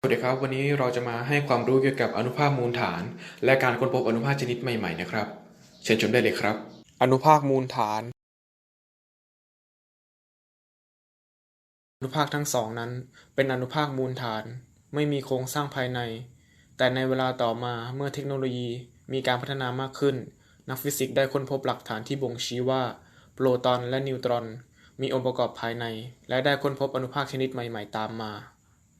สวัสดีครับ วันนี้เราจะมาให้ความรู้เกี่ยวกับอนุภาคมูลฐาน และการค้นพบอนุภาคชนิดใหม่ๆนะครับ เชิญชมได้เลยครับ อนุภาคมูลฐาน อนุภาคทั้งสองนั้น เป็นอนุภาคมูลฐาน ไม่มีโครงสร้างภายใน แต่ในเวลาต่อมาเมื่อเทคโนโลยีมีการพัฒนามากขึ้น นักฟิสิกส์ได้ค้นพบหลักฐานที่บ่งชี้ว่า โปรตอนและนิวตรอน มีองค์ประกอบภายใน และได้ค้นพบอนุภาคชนิดใหม่ ๆ ตามมา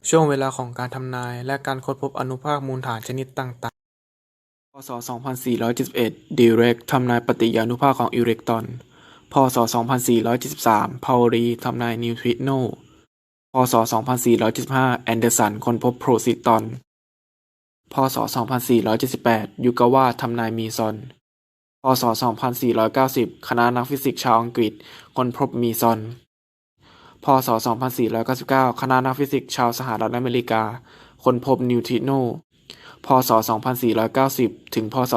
ช่วงเวลาของการทำนาย และการค้นพบอนุภาคมูลฐานชนิดต่าง ๆ พศ 2471ดีเรกทำนายปฏิยานุภาคของอิเล็กตรอน พศ 2473 พาวรีทำนายนิวทริโน พศ 2475 แอนเดอร์สันค้นพบโพรซิตอน พศ 2478 ยูกาวาทำนายมีซอน พศ 2490 คณะนักฟิสิกส์ชาวอังกฤษค้นพบมีซอน พศ 2499 คณะนักฟิสิกส์ชาวสหรัฐอเมริกา ค้นพบนิวทริโน พศ 2490 ถึง พศ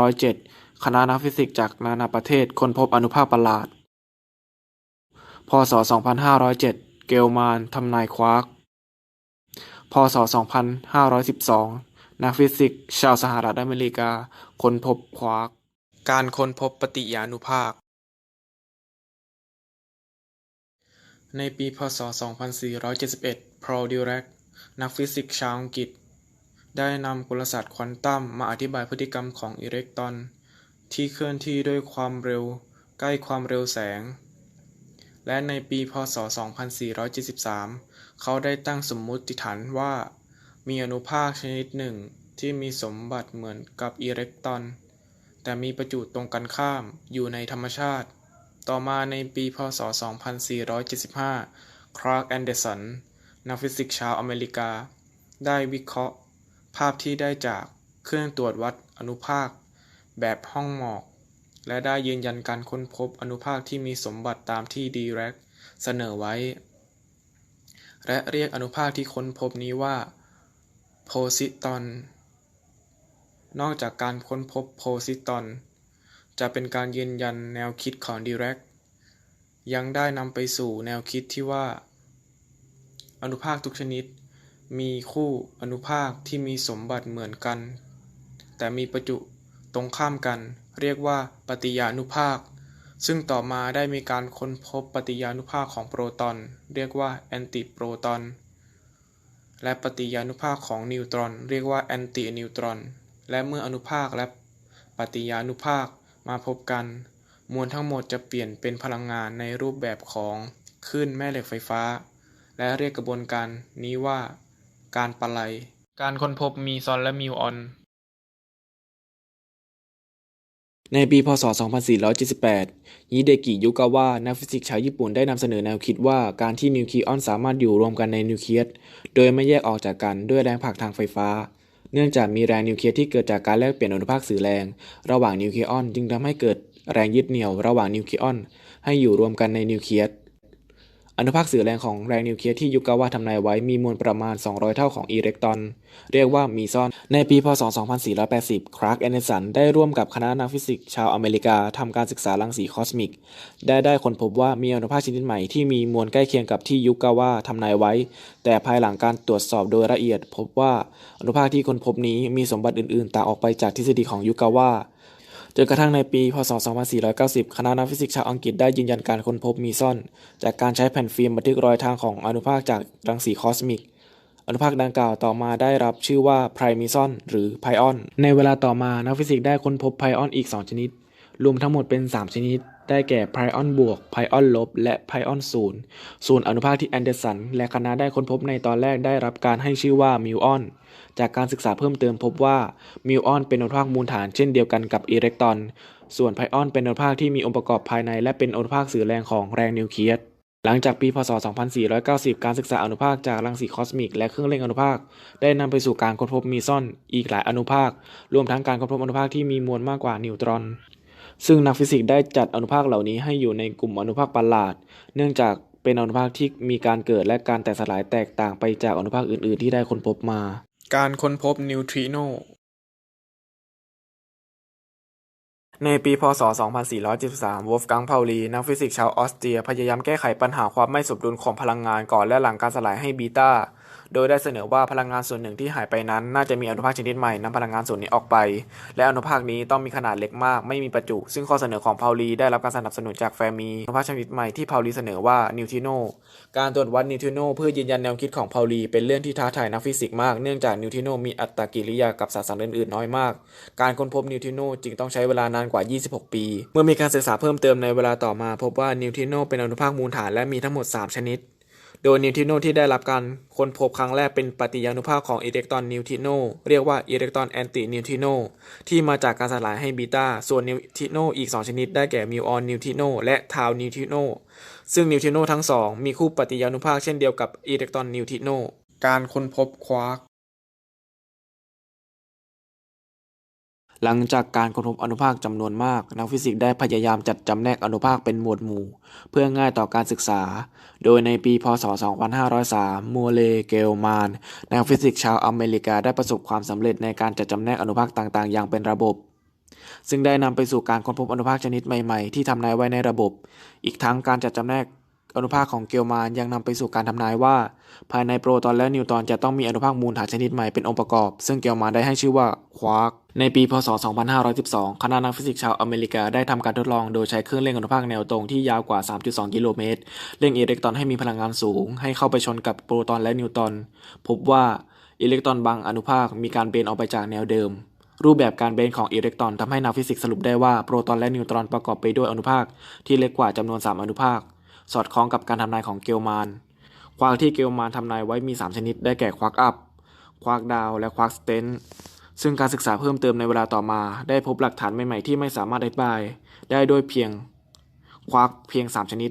2507 คณะนักฟิสิกส์จากนานาประเทศ ค้นพบอนุภาคประหลาด พศ 2507 เกลมานทำนายควาร์ก พศ 2512 นักฟิสิกส์ชาวสหรัฐอเมริกา ค้นพบควาร์ก การค้นพบปฏิยานุภาค ในปีพ.ศ.2471 พอล ดิแรกนักฟิสิกส์ชาวอังกฤษ ได้นำกลศาสตร์ควอนตัมมาอธิบายพฤติกรรมของอิเล็กตรอน ที่เคลื่อนที่ด้วยความเร็วใกล้ความเร็วแสง และในปีพ.ศ.2473 เขาได้ตั้งสมมุติฐานว่า มีอนุภาคชนิดหนึ่งที่มีสมบัติเหมือนกับอิเล็กตรอน แต่มีประจุตรงกันข้ามอยู่ในธรรมชาติ ต่อมาในปีพ.ศ.2475 คลาร์กแอนเดอร์สัน นักฟิสิกส์ชาวอเมริกา ได้วิเคราะห์ ภาพที่ได้จากเครื่องตรวจวัดอนุภาค แบบห้องหมอก และได้ยืนยันการค้นพบอนุภาคที่มีสมบัติตามที่ดีแรกเสนอไว้ และเรียกอนุภาคที่ค้นพบนี้ว่าโพซิตอน นอกจากการค้นพบโพซิตอน จะเป็นการยืนยันแนวคิดของดีแรกยังได้นำไปสู่แนวคิดที่ว่า อนุภาคทุกชนิด มีคู่อนุภาคที่มีสมบัติเหมือนกัน แต่มีประจุตรงข้ามกัน เรียกว่าปฏิยานุภาค ซึ่งต่อมาได้มีการค้นพบปฏิยานุภาคของโปรตอน เรียกว่าแอนติโปรตอนและปฏิยานุภาคของนิวตรอน เรียกว่าแอนตินิวตรอน และเมื่ออนุภาคและปฏิยานุภาค มาพบกัน มวลทั้งหมดจะเปลี่ยนเป็นพลังงานในรูปแบบของคลื่นแม่เหล็กไฟฟ้า และเรียกกระบวนการนี้ว่า การปะไลการค้นพบมีซอนและมิวออน ในปีพ.ศ.2478 ยิเดกิยุกาวะนักฟิสิกส์ชาวญี่ปุ่นได้นำเสนอแนวคิดว่าการที่นิวคลียอนสามารถอยู่รวมกันในนิวเคลียส โดยไม่แยกออกจากกันด้วยแรงผลักทางไฟฟ้า เนื่องจากมีแรงนิวเคลียสที่เกิดจากการแลกเปลี่ยนอนุภาคสื่อแรง ระหว่างนิวเคลียอนจึงทำให้เกิดแรงยึดเหนี่ยวระหว่างนิวเคลียอนให้อยู่รวมกันในนิวเคลียส อนุภาคสื่อแรงของแรงนิวเคลียสที่ยุกาวะทำนายไว้มีมวลประมาณ 200 เท่าของอิเล็กตรอน เรียกว่ามีซอน ในปีพ.ศ.2480คลาร์กแอนเดสันได้ร่วมกับคณะนักฟิสิกส์ชาวอเมริกาทำการศึกษารังสีคอสมิก ได้ได้ค้นพบว่ามีอนุภาคชนิดใหม่ที่มีมวลใกล้เคียงกับที่ยุกาวะทำนายไว้ แต่ภายหลังการตรวจสอบโดยละเอียด พบว่าอนุภาคที่ค้นพบนี้มีสมบัติอื่นๆ ต่างออกไปจากทฤษฎีของยุกาวะ จนกระทั่งในปีพ.ศ.2490 คณะนักฟิสิกส์ชาวอังกฤษได้ยืนยันการค้นพบมีซอน จากการใช้แผ่นฟิล์มบันทึกรอยทางของอนุภาคจากรังสีคอสมิก อนุภาคดังกล่าวต่อมาได้รับชื่อว่าไพรมิซอน หรือไพออน ในเวลาต่อมานักฟิสิกส์ได้ค้นพบไพออนอีก 2 ชนิด รวมทั้งหมดเป็น 3 ชนิด ได้แก่ไพออนบวก ไพออนลบ และไพออนศูนย์ส่วนอนุภาคที่แอนเดอร์สัน และคณะได้ค้นพบในตอนแรกได้รับการให้ชื่อว่ามิวออน จากการศึกษาเพิ่มเติมพบว่ามิวออนเป็นอนุภาคมูลฐานเช่นเดียวกันกับอิเล็กตรอน ส่วนไพออนเป็นอนุภาคที่มีองค์ประกอบภายในและเป็นอนุภาคสื่อแรงของแรงนิวเคลียสหลังจากปี พ.ศ.2490 การศึกษาอนุภาคจากรังสีคอสมิก และเครื่องเร่งอนุภาค ได้นำไปสู่การค้นพบมีซอนอีกหลายอนุภาค รวมทั้งการค้นพบอนุภาคที่มีมวลมากกว่านิวตรอน ซึ่งนักฟิสิกส์ได้จัดอนุภาคเหล่านี้ให้อยู่ในกลุ่มอนุภาคประหลาด เนื่องจากเป็นอนุภาคที่มีการเกิดและการแตกสลายแตกต่างไปจากอนุภาคอื่น ๆ ที่ได้ค้นพบมา การค้นพบนิวทริโนในปี พ.ศ.2473 วอล์ฟกังเพาลี นักฟิสิกส์ชาวออสเตรีย พยายามแก้ไขปัญหาความไม่สมดุลของพลังงานก่อนและหลังการสลายให้บีตา โดยได้เสนอว่าพลังงานส่วนหนึ่งที่หายไปนั้น น่าจะมีอนุภาคชนิดใหม่นำพลังงานส่วนนี้ออกไป และอนุภาคนี้ต้องมีขนาดเล็กมาก ไม่มีประจุ ซึ่งข้อเสนอของพาวลีได้รับการสนับสนุนจากแฟมีอนุภาคชนิดใหม่ที่พาวลีเสนอว่านิวทริโนการตรวจวัดนิวทริโนเพื่อยืนยันแนวคิดของพาวลีเป็นเรื่องที่ท้าทายนักฟิสิกส์มากเนื่องจากนิวทริโนมีอัตรากิริยากับสสารอื่นๆน้อยมาก การค้นพบนิวทริโนจึงต้องใช้เวลานานกว่า 26 ปี เมื่อมีการศึกษาเพิ่มเติมในเวลาต่อมา พบว่านิวทริโนเป็นอนุภาคมูลฐานและมีทั้งหมด 3 ชนิด โดยนิวทริโนที่ได้รับการค้นพบครั้งแรกเป็นปฏิยานุภาคของอิเล็กตรอนนิวทริโนเรียกว่าอิเล็กตรอนแอนตินิวทริโนที่มาจากการสลายให้บีตาส่วนนิวทริโนอีก 2 ชนิดได้แก่มิวออนนิวทริโนและทาวนิวทริโนซึ่งนิวทริโนทั้งสองมีคู่ปฏิยานุภาคเช่นเดียวกับอิเล็กตรอนนิวทริโนการค้นพบควาร์ก หลังจากการค้นพบอนุภาคจำนวนมาก นักฟิสิกส์ได้พยายามจัดจำแนกอนุภาคเป็นหมวดหมู่ เพื่อง่ายต่อการศึกษา โดยในปี พศ 2503 มัวเลเกลมาน นักฟิสิกส์ชาวอเมริกาได้ประสบความสำเร็จในการจัดจำแนกอนุภาคต่างๆ อย่างเป็นระบบ ซึ่งได้นำไปสู่การค้นพบอนุภาคชนิดใหม่ๆ ที่ทำนายไว้ในระบบ อีกทั้งการจัดจำแนก อนุภาคของเกลมานยังนำไปสู่การทำนายว่า ภายในโปรตอนและนิวตรอนจะต้องมีอนุภาคมูลฐานชนิดใหม่เป็นองค์ประกอบ ซึ่งเกลมานได้ให้ชื่อว่าควาร์กในปี พศ 2512 คณะนักฟิสิกส์ชาวอเมริกาได้ทำการทดลองโดยใช้เครื่องเร่งอนุภาคแนวตรงที่ยาวกว่า 3.2 กิโลเมตรเร่งอิเล็กตรอนให้มีพลังงานสูง ให้เข้าไปชนกับโปรตอนและนิวตรอนพบว่าอิเล็กตรอนบางอนุภาคมีการเบนออกไปจากแนวเดิมรูปแบบการเบนของอิเล็กตรอนทำให้นักฟิสิกส์สรุปได้ว่าโปรตอนและนิวตรอนประกอบไปด้วยอนุภาคที่เล็กกว่าจำนวน 3 อนุภาค สอดคล้องกับการทำนายของเกลมาน ควาร์กที่เกลมานทำนายไว้มี 3 ชนิดได้แก่ควาร์กอัพ ควาร์กดาว และควาร์กสเตนซึ่งการศึกษาเพิ่มเติมในเวลาต่อมา ได้พบหลักฐานใหม่ๆที่ไม่สามารถอธิบาย ได้ด้วยเพียงควาร์กเพียง 3 ชนิด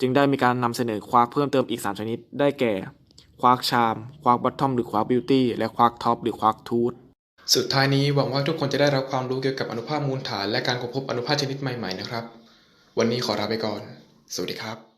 จึงได้มีการนำเสนอควาร์กเพิ่มเติมอีก 3 ชนิด ได้แก่ ควาร์กชาม ควาร์กบัตทอมหรือควาร์กบิวตี้ และควาร์กท็อปหรือควาร์กทูธสุดท้ายนี้หวังว่าทุกคนจะได้รับความรู้เกี่ยวกับอนุภาคมูลฐานและการค้นพบอนุภาคชนิดใหม่ๆนะครับ วันนี้ขอลาไปก่อน สวัสดีครับ